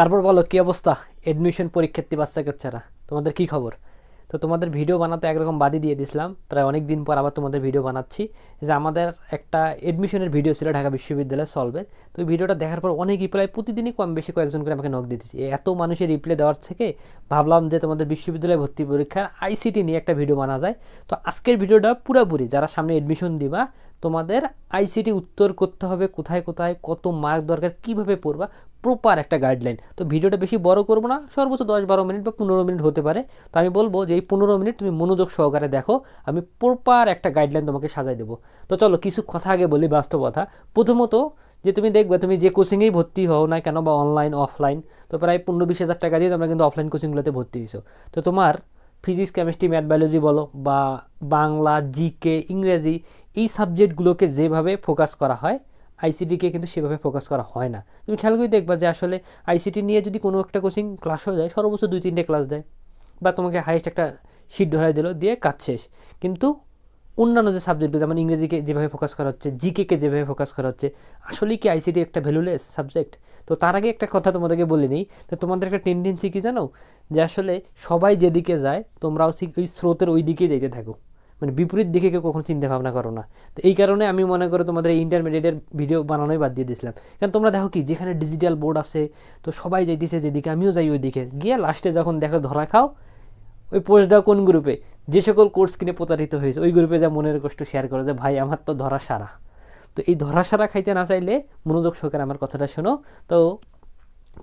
তারপর বলো, কি অবস্থা? অ্যাডমিশন পরীক্ষার্থী বাচ্চা কাচ্চারা। তোমাদের কি খবর? তো তোমাদের ভিডিও বানাতে একরকম বাদি দিয়ে দিছিলাম প্রায় অনেক দিন পর আবার তোমাদের ভিডিও বানাচ্ছি। যে আমাদের একটা এডমিশনের ভিডিও ছিল ঢাকা বিশ্ববিদ্যালয় সলভের তো ওই ভিডিওটা দেখার পর অনেকই প্রায় প্রতিদিনই কম বেশি কয়েকজন করে আমাকে নক দিতেছি এত মানুষের রিপ্লাই দেওয়ার থেকে ভাবলাম যে তোমাদের বিশ্ববিদ্যালয় ভর্তি পরীক্ষার আইসিটি নিয়ে একটা ভিডিও বানা যায়। তো আজকের ভিডিওটা পুরোপুরি যারা সামনে এডমিশন দিবা, তোমাদের আইসিটি উত্তর করতে হবে, কোথায় কোথায়, কত মার্ক দরকার, কীভাবে পড়বা প্রপার একটা গাইডলাইন তো ভিডিওটা বেশি বড় করব না, সর্বোচ্চ দশ বারো মিনিট বা পনেরো মিনিট হতে পারে। তো আমি বলব যে এই পনেরো মিনিট তুমি মনোযোগ সহকারে দেখো, আমি প্রপার একটা গাইডলাইন তোমাকে সাজাই দেবো। তো চলো কিছু কথা আগে বলি বাস্তবতা। প্রথমত যে তুমি দেখবে, তুমি যে কোচিংয়েই ভর্তি হও না কেন বা অনলাইন অফলাইন তো প্রায় পনেরো বিশ হাজার টাকা দিয়ে তোমরা কিন্তু অফলাইন কোচিংগুলোতে ভর্তি হয়েছো। তো তোমার ফিজিক্স কেমিস্ট্রি ম্যাথ বায়োলজি বলো বা বাংলা জিকে ইংরেজি, এই সাবজেক্টগুলোকে যেভাবে ফোকাস করা হয় আইসিটিকে কিন্তু সেভাবে ফোকাস করা হয় না। তুমি খেয়াল করে দেখবা যে আসলে আইসিটি নিয়ে যদি কোনো একটা কোচিং ক্লাস হয়ে যায়, সর্বোচ্চ দুই তিনটে ক্লাস দেয় বা তোমাকে হাইয়েস্ট একটা সিট ধরাই দিল, দিয়ে কাজ শেষ। কিন্তু অন্যান্য যে সাবজেক্টগুলো যেমন ইংরেজিকে যেভাবে ফোকাস করা হচ্ছে জিকেকে যেভাবে ফোকাস করা হচ্ছে, আসলেই কি আইসিটি একটা ভ্যালুলেস সাবজেক্ট তো তার আগে একটা কথা তোমাদেরকে বলে নিই তো তোমাদের একটা টেন্ডেন্সি কি জানো? যে আসলে সবাই যেদিকে যায়, তোমরাও ওই স্রোতের ওই দিকেই যাইতে থাকো। মানে বিপরীত দিকে কেউ কখনো চিন্তা ভাবনা করো না। তো এই কারণে আমি মনে করি তোমাদের এই ইন্টারমিডিয়েটের ভিডিও বানানোই বাদ দিয়ে দিয়েছিলাম। কারণ তোমরা দেখো কি, যেখানে ডিজিটাল বোর্ড আছে, তো সবাই যাইতেছে যেদিকে, আমিও যাই ওই দিকে গিয়ে লাস্টে যখন দেখো ধরা খাও, ওই পোস্ট দাও কোন গ্রুপে যে সকল কোর্স কিনে প্রতারিত হয়েছে, ওই গ্রুপে যা মনের কষ্ট শেয়ার করে যে, ভাই, আমার তো ধরা সারা। তো এই ধরা সারা খাইতে না চাইলে মনোযোগ সহকারে আমার কথাটা শোনো। তো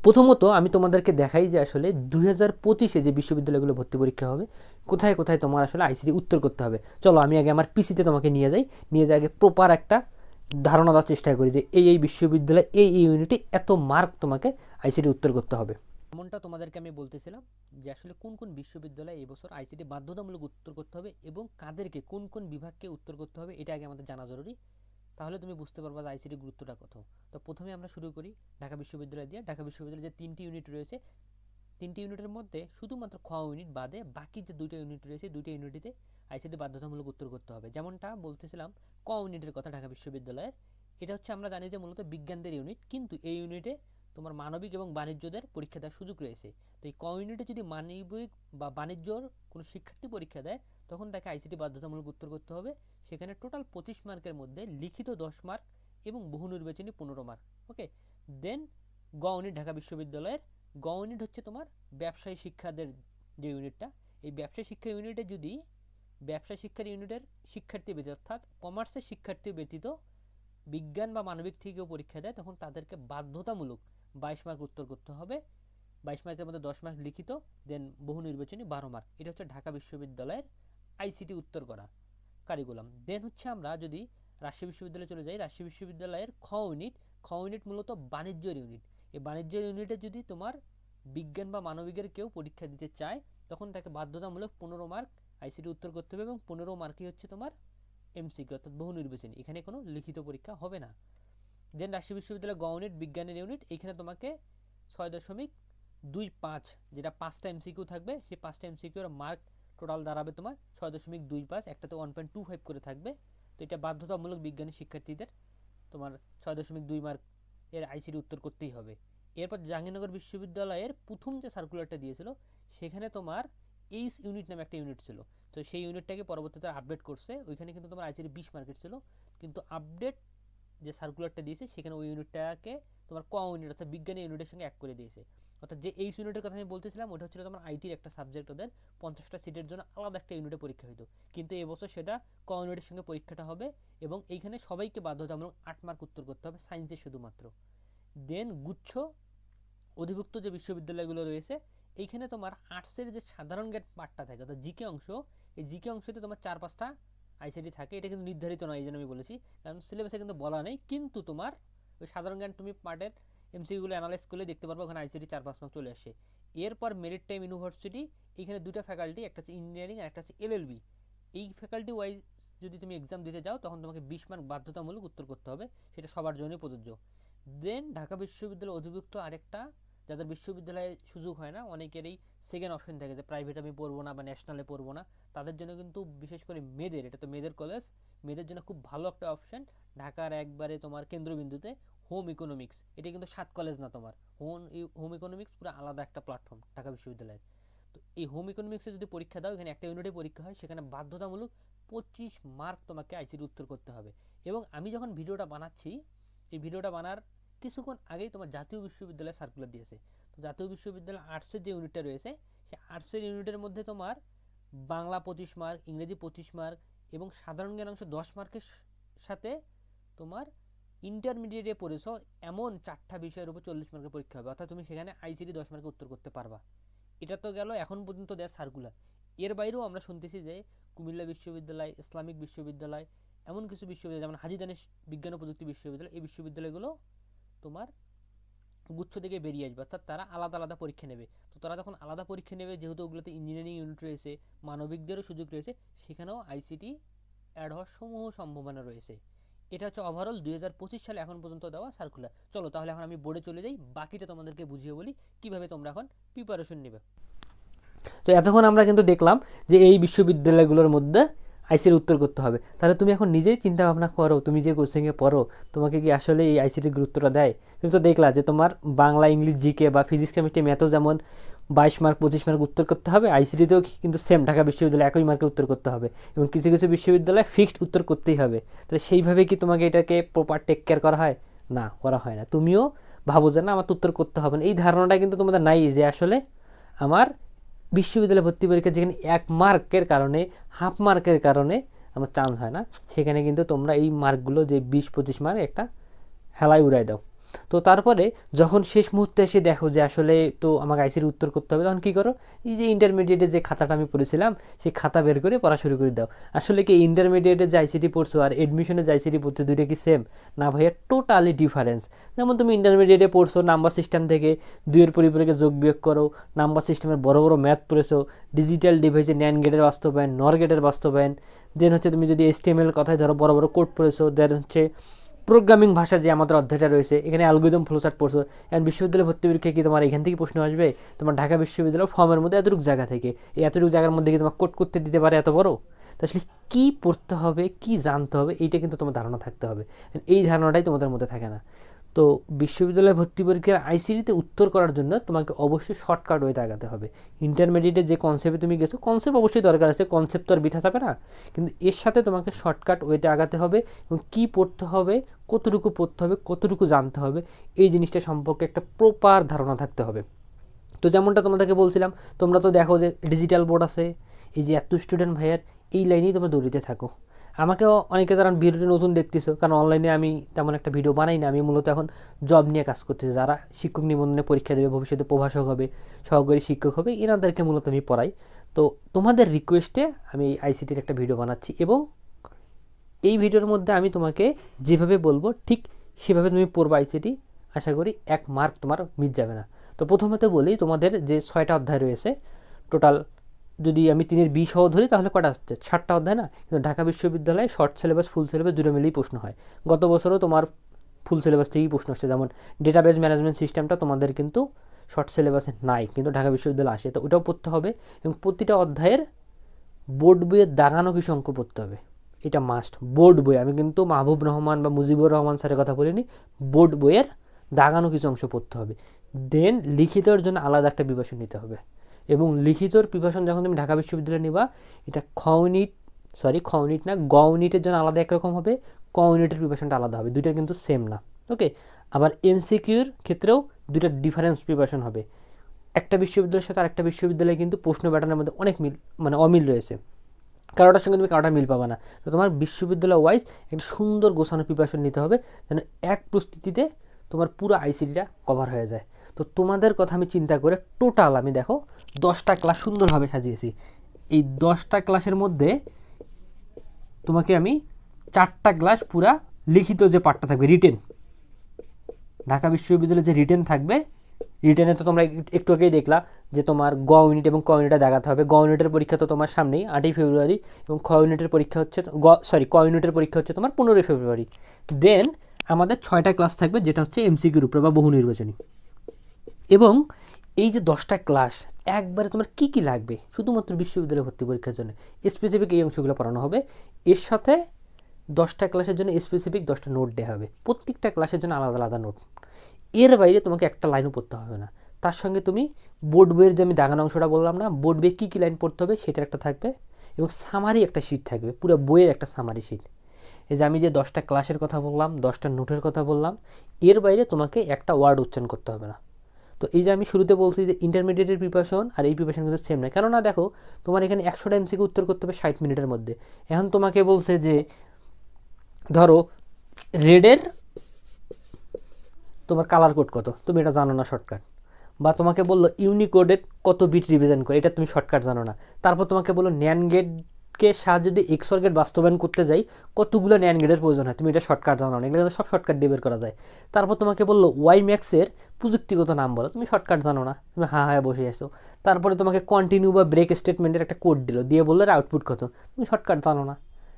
প্রথমত আমি তোমাদেরকে দেখাই যে আসলে দুই হাজার পঁচিশে যে বিশ্ববিদ্যালয়গুলো ভর্তি পরীক্ষা হবে, কোথায় কোথায় তোমার আসলে আইসিটি উত্তর করতে হবে? চলো আমি আগে আমার পিসিতে তোমাকে নিয়ে যাই। নিয়ে যাই আগে প্রপার একটা ধারণা দেওয়ার চেষ্টা করি যে এই এই বিশ্ববিদ্যালয় এই এই ইউনিটে এত মার্ক তোমাকে আইসিটি উত্তর করতে হবে। এমনটা তোমাদেরকে আমি বলতেছিলাম যে আসলে কোন কোন বিশ্ববিদ্যালয়ে এবছর আইসিটি বাধ্যতামূলক উত্তর করতে হবে এবং কাদেরকে কোন কোন বিভাগকে উত্তর করতে হবে, এটা আগে আমাদের জানা জরুরি। তাহলে তুমি বুঝতে পারবা যে আইসিটির গুরুত্বটা কত। তো প্রথমে আমরা শুরু করি ঢাকা বিশ্ববিদ্যালয় দিয়ে। ঢাকা বিশ্ববিদ্যালয়ে যে তিনটি ইউনিট রয়েছে, তিনটি ইউনিটের মধ্যে শুধুমাত্র খ ইউনিট বাদে বাকি যে দুইটা ইউনিট রয়েছে, দুইটা ইউনিটিতে আইসিটি বাধ্যতামূলক উত্তর করতে হবে। যেমনটা বলতেছিলাম, ক ইউনিটের কথা ঢাকা বিশ্ববিদ্যালয়ের। এটা হচ্ছে আমরা জানি যে মূলত বিজ্ঞানদের ইউনিট কিন্তু এই ইউনিটে তোমার মানবিক এবং বাণিজ্যদের পরীক্ষা দেওয়ার সুযোগ রয়েছে। তো এই ক ইউনিটে যদি মানবিক বা বাণিজ্যর কোনো শিক্ষার্থী পরীক্ষা দেয়, তখন তাকে আইসিটি বাধ্যতামূলক উত্তর করতে হবে। সেখানে টোটাল পঁচিশ মার্কের মধ্যে লিখিত দশ মার্ক এবং বহু নির্বাচনী পনেরো মার্ক ওকে দেন গ ঢাকা বিশ্ববিদ্যালয়ের গ হচ্ছে তোমার ব্যবসায়ী শিক্ষাদের যে ইউনিটটা এই ব্যবসায়ী শিক্ষা ইউনিটে যদি ব্যবসা শিক্ষার ইউনিটের শিক্ষার্থী ব্যতীত, অর্থাৎ কমার্সের শিক্ষার্থী ব্যতীত বিজ্ঞান বা মানবিক থেকেও পরীক্ষা দেয়, তখন তাদেরকে বাধ্যতামূলক বাইশ মার্ক উত্তর করতে হবে। বাইশ মার্কের মধ্যে দশ মার্ক লিখিত দেন বহু নির্বাচনী বারো মার্ক। এটা হচ্ছে ঢাকা বিশ্ববিদ্যালয়ের আইসিটি উত্তর করা কারিকুলাম দেন হচ্ছে আমরা যদি রাজশাহী বিশ্ববিদ্যালয়ে চলে যাই, রাজশাহী বিশ্ববিদ্যালয়ের খ ইউনিট খ ইউনিট মূলত বাণিজ্যের ইউনিট এই বাণিজ্যের ইউনিটে যদি তোমার বিজ্ঞান বা মানবিকের কেউ পরীক্ষা দিতে চায়, তখন তাকে বাধ্যতামূলক পনেরো মার্ক আইসিটি উত্তর করতে হবে এবং পনেরো মার্কই হচ্ছে তোমার এমসিকিউ অর্থাৎ বহু নির্বাচনী। এখানে কোনো লিখিত পরীক্ষা হবে না। দেন রাজশাহী বিশ্ববিদ্যালয় গ ইউনিট বিজ্ঞানের ইউনিট এখানে তোমাকে ছয় দশমিক দুই পাঁচ, যেটা পাঁচটা এমসিকিউ থাকবে, সেই পাঁচটা এমসিকিউর মার্ক টোটাল দাঁড়াবে তোমার ছয় দশমিক দুই পাঁচ, একটাতে ওয়ান পয়েন্ট টু ফাইভ করে থাকবে। তো এটা বাধ্যতামূলক বিজ্ঞানী শিক্ষার্থীদের তোমার ছয় দশমিক দুই মার্ক এর আইসিটি উত্তর করতেই হবে। এরপর জাহাঙ্গীরনগর বিশ্ববিদ্যালয়ের প্রথম যে সার্কুলারটা দিয়েছিল, সেখানে তোমার এইচ ইউনিট নামে একটা ইউনিট ছিল। তো সেই ইউনিটটাকে পরবর্তীতে আপডেট করছে, ওইখানে কিন্তু তোমার আইসিটি বিশ মার্কেট ছিল। কিন্তু আপডেট যে সার্কুলারটা দিয়েছে, সেখানে ওই ইউনিটটাকে তোমার ক ইউনিট অর্থাৎ বিজ্ঞানী ইউনিটের সঙ্গে এক করে দিয়েছে। অর্থাৎ যে এইচ ইউনিটের কথা আমি বলতেছিলাম, ওটা হচ্ছিল তোমার আইটির একটা সাবজেক্ট ওদের পঞ্চাশটা সিটের জন্য আলাদা একটা ইউনিটে পরীক্ষা হতো কিন্তু এবছর সেটা ক ইউনিটের সঙ্গে পরীক্ষাটা হবে এবং এইখানে সবাইকে বাধ্যতামূলক আট মার্ক উত্তর করতে হবে সায়েন্সে শুধুমাত্র। দেন গুচ্ছ, অধিভুক্ত যে বিশ্ববিদ্যালয়গুলো রয়েছে, এইখানে তোমার আর্টসের যে সাধারণ গেট পার্টটা থাকে, অর্থাৎ জিকে অংশ, এই জিকে অংশতে তোমার চার পাঁচটা আইসিটি থাকে, এটা কিন্তু নির্ধারিত নয় এই জন্য আমি বলেছি। কারণ সিলেবাসে কিন্তু বলা নেই, কিন্তু তোমার ওই সাধারণ জ্ঞান তুমি পার্টের এমসিগুলো অ্যানালাইজ করলে দেখতে পারব ওখানে আইসিটি চার পাঁচ মার্ক চলে আসে। এরপর মেরিট টাইম ইউনিভার্সিটি এখানে দুটো ফ্যাকাল্টি একটা হচ্ছে ইঞ্জিনিয়ারিং আর একটা হচ্ছে এলএলবি এই ফ্যাকাল্টি ওয়াইজ যদি তুমি এক্সাম দিতে যাও তখন তোমাকে বিশ মার্ক বাধ্যতামূলক উত্তর করতে হবে, সেটা সবার জন্যই প্রযোজ্য। দেন ঢাকা বিশ্ববিদ্যালয় অধিভুক্ত আরেকটা যাদের বিশ্ববিদ্যালয়ে সুযোগ হয় না, অনেকেরই সেকেন্ড অপশন থাকে যে প্রাইভেট আমি পড়ব না বা ন্যাশনালে পড়ব না। তাদের জন্য কিন্তু বিশেষ করে মেয়েদের, এটা তো মেয়েদের কলেজ মেয়েদের জন্য খুব ভালো একটা অপশন ঢাকার একবারে তোমার কেন্দ্রবিন্দুতে হোম ইকোনমিক্স এটা কিন্তু সাত কলেজ না তোমার। হোম হোম ইকোনমিক্স পুরো আলাদা একটা প্ল্যাটফর্ম ঢাকা বিশ্ববিদ্যালয়ের। তো এই হোম ইকোনমিক্সে যদি পরীক্ষা দাও, এখানে একটা ইউনিটে পরীক্ষা হয়, সেখানে বাধ্যতামূলক পঁচিশ মার্ক তোমাকে আইসিটি উত্তর করতে হবে। এবং আমি যখন ভিডিওটা বানাচ্ছি, এই ভিডিওটা বানার কিছুক্ষণ আগেই তোমার জাতীয় বিশ্ববিদ্যালয় সার্কুলার দিয়েছে। তো জাতীয় বিশ্ববিদ্যালয় আর্টসের যে ইউনিটটা রয়েছে, সেই আর্টসের ইউনিটের মধ্যে তোমার বাংলা পঁচিশ মার্ক ইংরেজি পঁচিশ মার্ক এবং সাধারণ জ্ঞান অংশ দশ মার্কের সাথে তোমার ইন্টারমিডিয়েটে পড়েছো, এমন চারটা বিষয়ের উপর চল্লিশ মার্কের পরীক্ষা হবে। অর্থাৎ তুমি সেখানে আইসিটি দশ মার্কে উত্তর করতে পারবা। এটা তো গেল এখন পর্যন্ত দেয় সার্কুলার এর বাইরেও আমরা শুনতেছি যে কুমিল্লা বিশ্ববিদ্যালয়, ইসলামিক বিশ্ববিদ্যালয়, এমন কিছু বিশ্ববিদ্যালয়, যেমন হাজি দানেশ বিজ্ঞান ও প্রযুক্তি বিশ্ববিদ্যালয়, এই বিশ্ববিদ্যালয়গুলো তোমার গুচ্ছ থেকে বেরিয়ে আসবে। অর্থাৎ তারা আলাদা আলাদা পরীক্ষা নেবে। তো তারা যখন আলাদা পরীক্ষা নেবে, যেহেতু ওগুলোতে ইঞ্জিনিয়ারিং ইউনিট রয়েছে, মানবিকদেরও সুযোগ রয়েছে, সেখানেও আইসিটি অ্যাড হওয়ার সমূহ সম্ভাবনা রয়েছে। এটা হচ্ছে ওভারঅল দুই হাজার পঁচিশ সালে এখন পর্যন্ত দেওয়া সার্কুলার চলো তাহলে এখন আমি বোর্ডে চলে যাই, বাকিটা তোমাদেরকে বুঝিয়ে বলি, কীভাবে তোমরা এখন প্রিপারেশন নেবে। তো এতক্ষণ আমরা কিন্তু দেখলাম যে এই বিশ্ববিদ্যালয়গুলোর মধ্যে আইসির উত্তর করতে হবে। তাহলে তুমি এখন নিজেই চিন্তা ভাবনা করো, তুমি যে কোচিংয়ে পড়ো, তোমাকে কি আসলে এই আইসিটির গুরুত্বটা দেয়? তুমি তো দেখলা যে তোমার বাংলা, ইংলিশ জিকে বা ফিজিক্স কেমিস্ট্রি ম্যাথও যেমন বাইশ মার্ক পঁচিশ মার্ক উত্তর করতে হবে আইসিটিতেও কিন্তু সেম ঢাকা বিশ্ববিদ্যালয়ে একই মার্কে উত্তর করতে হবে এবং কিছু কিছু বিশ্ববিদ্যালয়ে ফিক্সড উত্তর করতেই হবে। তাহলে সেইভাবে কি তোমাকে এটাকে প্রপার টেক কেয়ার করা হয়? না, করা হয় না। তুমিও ভাবো যে না, আমার উত্তর করতে হবে না। এই ধারণাটা কিন্তু তোমাদের নাই যে আসলে আমার বিশ্ববিদ্যালয়ে ভর্তি পরীক্ষা যেখানে এক মার্কের কারণে, হাফ মার্কের কারণে আমার চান্স হয় না। সেখানে কিন্তু তোমরা এই মার্কগুলো যে বিশ পঁচিশ মার্ক একটা হেলায় উড়াই দাও। তো তারপরে যখন শেষ মুহূর্তে এসে দেখো যে আসলে তো আমাকে আইসির উত্তর করতে হবে, তখন কী করো? এই যে ইন্টারমিডিয়েটে যে খাতাটা আমি পড়েছিলাম, সেই খাতা বের করে পড়া শুরু করে দাও। আসলে কি ইন্টারমিডিয়েটে যে আইসিটি পড়ছো আর এডমিশনে যে আইসিটি পড়ছো, দুইটা কি সেম না ভাইয়া টোটালি ডিফারেন্স যেমন তুমি ইন্টারমিডিয়েটে পড়ছো নাম্বার সিস্টেম থেকে দুইয়ের পরিবারকে যোগ বিয়োগ করো নাম্বার সিস্টেমের বড় বড় ম্যাথ পড়েছো ডিজিটাল ডিভাইসে ন্যান গেটের বাস্তবায়ন নর গেটের বাস্তবায়ন। দেন হচ্ছে তুমি যদি এসটিএমএল কথায় ধরো, বড় বড় কোড পড়েছো দেন হচ্ছে প্রোগ্রামিং ভাষা যে আমাদের অধ্যায়টা রয়েছে, এখানে অ্যালগোদম ফ্লোচার্ট পড়ছো এখন বিশ্ববিদ্যালয় ভর্তি পরীক্ষা কি তোমার এখান থেকে প্রশ্ন আসবে? তোমার ঢাকা বিশ্ববিদ্যালয় ফর্মের মধ্যে এতটুকু জায়গা থেকে, এই এতটুকু জায়গার মধ্যে কি তোমার কোট করতে দিতে পারে এত বড়? তো আসলে কী পড়তে হবে, কী জানতে হবে, এইটা কিন্তু তোমার ধারণা থাকতে হবে। এই ধারণাটাই তোমাদের মধ্যে থাকে না। তো বিশ্ববিদ্যালয় ভর্তি পরীক্ষার আইসিডিতে উত্তর করার জন্য তোমাকে অবশ্যই শর্টকাট ওয়েতে আগাতে হবে। ইন্টারমিডিয়েটে যে কনসেপ্টে তুমি গেছো কনসেপ্ট অবশ্যই দরকার আছে কনসেপ্ট তো আর বিঠা যাবে না। কিন্তু এর সাথে তোমাকে শর্টকাট ওয়েতে আগাতে হবে এবং কী পড়তে হবে, কতটুকু পড়তে হবে, কতটুকু জানতে হবে, এই জিনিসটা সম্পর্কে একটা প্রপার ধারণা থাকতে হবে। তো যেমনটা তোমাদেরকে বলছিলাম, তোমরা তো দেখো যে ডিজিটাল বোর্ড আছে, এই যে এত স্টুডেন্ট ভাইয়ার, এই লাইনেই তোমরা দৌড়িতে থাকো। আমাকেও অনেকে যারা ভিডিওটি নতুন দেখতেছো, কারণ অনলাইনে আমি তেমন একটা ভিডিও বানাই না। আমি মূলত এখন জব নিয়ে কাজ করতেছি। যারা শিক্ষক নিবন্ধনে পরীক্ষা দেবে, ভবিষ্যতে প্রভাষক হবে, সহকারী শিক্ষক হবে, এনাদেরকে মূলত আমি পড়াই। তো তোমাদের রিকোয়েস্টে আমি এই আইসিটির একটা ভিডিও বানাচ্ছি এবং এই ভিডিওর মধ্যে আমি তোমাকে যেভাবে বলব, ঠিক সেভাবে তুমি পড়বা আইসিটি আশা করি এক মার্ক তোমার মিস যাবে না। তো প্রথমত বলি, তোমাদের যে ছয়টা অধ্যায় রয়েছে টোটাল যদি আমি তিনের বি সহ ধরি, তাহলে কটা আসছে? ষাটটা অধ্যায় না? কিন্তু ঢাকা বিশ্ববিদ্যালয়ে শর্ট সিলেবাস ফুল সিলেবাস দুটো মিলেই প্রশ্ন হয়। গত বছরও তোমার ফুল সিলেবাস থেকেই প্রশ্ন আসছে। যেমন ডেটাবেস ম্যানেজমেন্ট সিস্টেমটা তোমাদের কিন্তু শর্ট সিলেবাসে নাই, কিন্তু ঢাকা বিশ্ববিদ্যালয়ে আসে। তো ওটাও পড়তে হবে এবং প্রতিটা অধ্যায়ের বোর্ড বইয়ের দাগানো কিছু অঙ্ক পড়তে হবে। এটা মাস্ট বোর্ড বই, আমি কিন্তু মাহবুব রহমান বা মুজিবুর রহমান স্যারের কথা বলিনি। বোর্ড বইয়ের দাগানো কিছু অংশ পড়তে হবে। দেন লিখিতর জন্য আলাদা একটা প্রিপারেশন নিতে হবে। এবং লিখিতর প্রিপারেশন যখন তুমি ঢাকা বিশ্ববিদ্যালয়ে নিবা, এটা খ ইউনিট সরি খ ইউনিট না, গ ইউনিটের জন্য আলাদা একরকম হবে, ক ইউনিটের প্রিপারেশনটা আলাদা হবে, দুইটা কিন্তু সেম না ওকে আবার এনসিকিউর ক্ষেত্রেও দুইটা ডিফারেন্স প্রিপারেশন হবে। একটা বিশ্ববিদ্যালয়ের সাথে আরেকটা বিশ্ববিদ্যালয়ে কিন্তু প্রশ্ন প্যাটার্নের মধ্যে অনেক মিল মানে অমিল রয়েছে। কারোটার সঙ্গে তুমি কারোটা মিল পাবে না। তো তোমার বিশ্ববিদ্যালয় ওয়াইজ একটা সুন্দর গোছানো প্রিপারেশন নিতে হবে, যেন এক প্রস্তুতিতে তোমার পুরো আইসিটিটা কভার হয়ে যায়। তো তোমাদের কথা আমি চিন্তা করে টোটাল আমি দেখো দশটা ক্লাস সুন্দরভাবে সাজিয়েছি। এই দশটা ক্লাসের মধ্যে তোমাকে আমি চারটা ক্লাস পুরা লিখিত যে পাঠটা থাকবে রিটেন ঢাকা বিশ্ববিদ্যালয়ে যে রিটেন থাকবে রিটেনে তো তোমরা এক- একটু আগেই দেখলা যে তোমার গ ইউনিট এবং ক ইউনিটে দেখাতে হবে। গ ইউনিটের পরীক্ষা তো তোমার সামনেই, আটই ফেব্রুয়ারি এবং খ ইউনিটের পরীক্ষা হচ্ছে গ সরি ক ইউনিটের পরীক্ষা হচ্ছে তোমার পনেরোই ফেব্রুয়ারি। দেন আমাদের ছয়টা ক্লাস থাকবে, যেটা হচ্ছে এমসিকিউর উপরে বা বহু নির্বাচনী। এবং এই যে দশটা ক্লাস, একবারে তোমার কি কি লাগবে? শুধুমাত্র বিশ্ববিদ্যালয়ে ভর্তি পরীক্ষার জন্য। স্পেসিফিক এই অংশগুলো পড়ানো হবে। এর সাথে দশটা ক্লাসের জন্য স্পেসিফিক দশটা নোট দেওয়া হবে। প্রত্যেকটা ক্লাসের জন্য আলাদা আলাদা নোট এর বাইরে তোমাকে একটা লাইনও পড়তে হবে না। তার সঙ্গে তুমি বোর্ড বইয়ের যে আমি দাগানো অংশটা বললাম না বোর্ড বইয়ে কী কী লাইন পড়তে হবে সেটা একটা থাকবে এবং সামারি একটা শিট থাকবে, পুরো বইয়ের একটা সামারি শিট এই যে আমি যে দশটা ক্লাসের কথা বললাম, দশটা নোটের কথা বললাম, এর বাইরে তোমাকে একটা ওয়ার্ড উচ্চারণ করতে হবে না। তো এই যে আমি শুরুতে বলছি যে ইন্টারমিডিয়েটের প্রিপারেশন আর এই প্রিপারেশন কিন্তু সেম না কেননা দেখো, তোমার এখানে একশোটা এমসিকে উত্তর করতে হবে ষাট মিনিটের মধ্যে। এখন তোমাকে বলছে যে, ধরো রেডের তোমার কালার কোড কত? তুমি এটা জানো না শর্টকাট বা তোমাকে বলল ইউনিকোডের কত বিট রিপ্রেজেন্ট করে, এটা তুমি শর্টকাট জানো না। তারপর তোমাকে বলল ন্যান গেটকে সাহায্যে যদি এক্সর গেট বাস্তবায়ন করতে যাই, কতগুলো ন্যান গেটের প্রয়োজন হয়? তুমি এটা শর্টকাট জানো না। এগুলো সব শর্টকাট দিয়ে বের করা যায়। তারপর তোমাকে বলল ওয়াই ম্যাক্সের প্রযুক্তিগত নাম বলো, তুমি শর্টকাট জানো না, তুমি হা হ্যাঁ বসে আসো তারপরে তোমাকে কন্টিনিউ বা ব্রেক স্টেটমেন্টের একটা কোড দিল, দিয়ে বলল আউটপুট কত। তুমি শর্টকাট জানো না,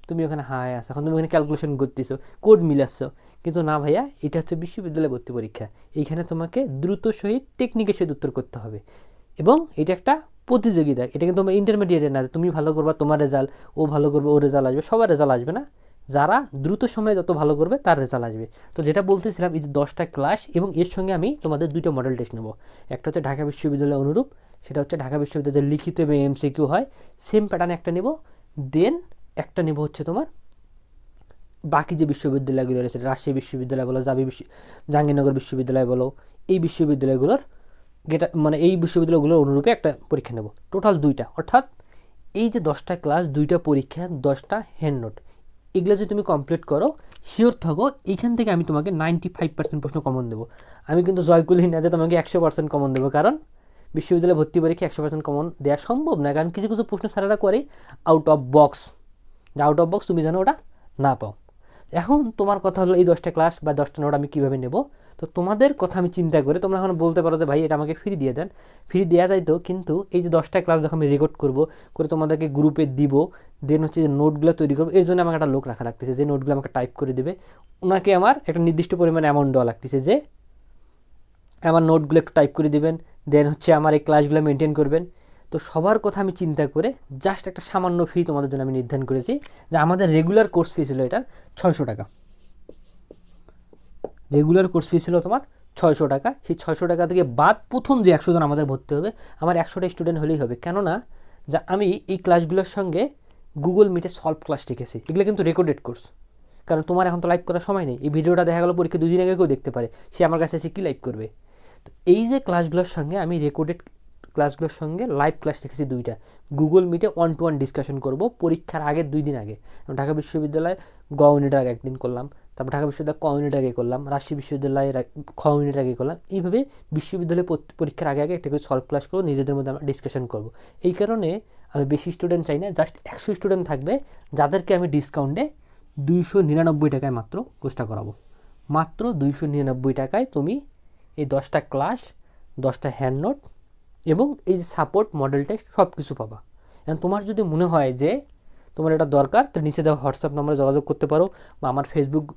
তুমি ওখানে হায় আসো এখন তুমি ওখানে ক্যালকুলেশন করতেছো কোড মিলাচ্ছ। কিন্তু না ভাইয়া, এটা হচ্ছে বিশ্ববিদ্যালয় ভর্তি পরীক্ষা, এইখানে তোমাকে দ্রুত সহিত টেকনিকের সহিত উত্তর করতে হবে। এবং এটা একটা প্রতিযোগিতা, এটা কিন্তু তোমার ইন্টারমিডিয়েটে না তুমি ভালো করবা, তোমার রেজাল্ট ও ভালো করবে, ও রেজাল্ট আসবে, সবার রেজাল্ট আসবে না। যারা দ্রুত সময়ে যত ভালো করবে, তার রেজাল্ট আসবে। তো যেটা বলতেছিলাম, এই যে দশটা ক্লাস এবং এর সঙ্গে আমি তোমাদের দুইটা মডেল টেস্ট নেব। একটা হচ্ছে ঢাকা বিশ্ববিদ্যালয়ের অনুরূপ, সেটা হচ্ছে ঢাকা বিশ্ববিদ্যালয়ের লিখিত এবং এমসিকিউ হয়। সেম প্যাটার্ন একটা নেব দেন একটা নেব হচ্ছে তোমার বাকি যে বিশ্ববিদ্যালয়গুলো রয়েছে, রাজশাহী বিশ্ববিদ্যালয় বলো, জাবি বিশ্ব জাহাঙ্গীরনগর বিশ্ববিদ্যালয় বলো, এই বিশ্ববিদ্যালয়গুলোর গেটা মানে এই বিশ্ববিদ্যালয়গুলোর অনুরূপে একটা পরীক্ষা নেব। টোটাল দুইটা, অর্থাৎ এই যে দশটা ক্লাস দুইটা পরীক্ষা, দশটা হ্যান্ড নোট এগুলো যদি তুমি কমপ্লিট করো শিওর থাকো, এখান থেকে আমি তোমাকে নাইনটি ফাইভ পার্সেন্ট প্রশ্ন কমন দেবো। আমি কিন্তু জয় করি না যে তোমাকে একশো পার্সেন্ট কমন দেবো, কারণ বিশ্ববিদ্যালয়ে ভর্তি পরীক্ষা একশো পার্সেন্ট কমন দেওয়া সম্ভব না, কারণ কিছু কিছু প্রশ্ন সারাটা করে out of box out of box তুমি যেন ওটা না পাও। এখন তোমার কথা হলো এই দশটা ক্লাস বা দশটা নোট আমি কীভাবে নেব? তো তোমাদের কথা আমি চিন্তা করে তোমরা এখন বলতে পারো যে, ভাই, এটা আমাকে ফ্রি দিয়ে দেন। ফ্রি দেওয়া যাইতো, কিন্তু এই যে দশটা ক্লাস যখন আমি রেকর্ড করব, করে তোমাদেরকে গ্রুপে দিব দেন হচ্ছে যে নোটগুলো তৈরি করব, এর জন্য আমাকে একটা লোক রাখা লাগতেছে, যে নোটগুলো আমাকে টাইপ করে দেবে। ওনাকে আমার একটা নির্দিষ্ট পরিমাণে অ্যামাউন্ট দেওয়া লাগতেছে যে, আমার নোটগুলো একটু টাইপ করে দেবেন দেন হচ্ছে আমার এই ক্লাসগুলো মেনটেন করবেন। তো সবার কথা আমি চিন্তা করে জাস্ট একটা সামান্য ফি তোমাদের জন্য আমি নির্ধারণ করেছি যে আমাদের রেগুলার কোর্স ফি ছিল এটার ছয়শো টাকা। রেগুলার কোর্স ফি ছিল তোমার ছয়শো টাকা। সেই ছয়শো টাকা থেকে বাদ প্রথম যে একশো জন আমাদের ভর্তি হবে, আমার একশোটা স্টুডেন্ট হলেই হবে। কেননা, যা আমি এই ক্লাসগুলোর সঙ্গে গুগল মিটে সলভ ক্লাস শিখেছি। এগুলো কিন্তু রেকর্ডেড কোর্স কারণ তোমার এখন তো লাইভ করার সময় নেই। এই ভিডিওটা দেখা গেলো পরীক্ষা দুদিন আগে কেউ দেখতে পারে। সে আমার কাছে এসে কী লাইভ করবে? তো এই যে ক্লাসগুলোর সঙ্গে আমি রেকর্ডেড ক্লাসগুলোর সঙ্গে লাইভ ক্লাস রেখেছি দুইটা। গুগল মিটে ওয়ান টু ওয়ান ডিসকাশন করব, পরীক্ষার আগে দুই দিন আগে। ঢাকা বিশ্ববিদ্যালয়ে গ ইউনিট আগে একদিন করলাম, তারপর ঢাকা বিশ্ববিদ্যালয় ক ইউনিট আগে করলাম, রাজশাহী বিশ্ববিদ্যালয়ের খ ইউনিট আগে করলাম, এইভাবে বিশ্ববিদ্যালয় পরীক্ষার আগে আগে একটা করে সলভ ক্লাস করব, নিজেদের মধ্যে আমরা ডিসকাশন করব। এই কারণে আমি বেশি স্টুডেন্ট চাই না জাস্ট একশো স্টুডেন্ট থাকবে, যাদেরকে আমি ডিসকাউন্টে দুইশো নিরানব্বই টাকায় মাত্র কোর্সটা করাবো। মাত্র দুইশো নিরানব্বই টাকায় তুমি এই দশটা ক্লাস দশটা হ্যান্ড নোট এবং এই যে সাপোর্ট মডেলটা সব কিছু পাবা। এবং তোমার যদি মনে হয় যে তোমার এটা দরকার তো নিচে দেওয়া হোয়াটসঅ্যাপ নম্বরে যোগাযোগ করতে পারো বা আমার ফেসবুক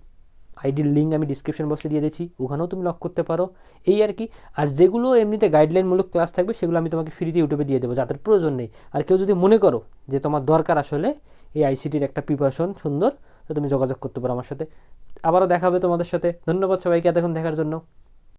আইডির লিঙ্ক আমি ডিসক্রিপশন বক্সে দিয়ে দিচ্ছি ওখানেও তুমি লক করতে পারো। এই আর কি। আর যেগুলো এমনিতে গাইডলাইনমূলক ক্লাস থাকবে, সেগুলো আমি তোমাকে ফ্রিতে ইউটিউবে দিয়ে দেবো, যাদের প্রয়োজন নেই। আর কেউ যদি মনে করো যে তোমার দরকার আসলে, এই আইসিটির একটা প্রিপারেশন সুন্দর, তো তুমি যোগাযোগ করতে পারো আমার সাথে। আবারও দেখা হবে তোমাদের সাথে। ধন্যবাদ সবাইকে, এতক্ষণ দেখার জন্য।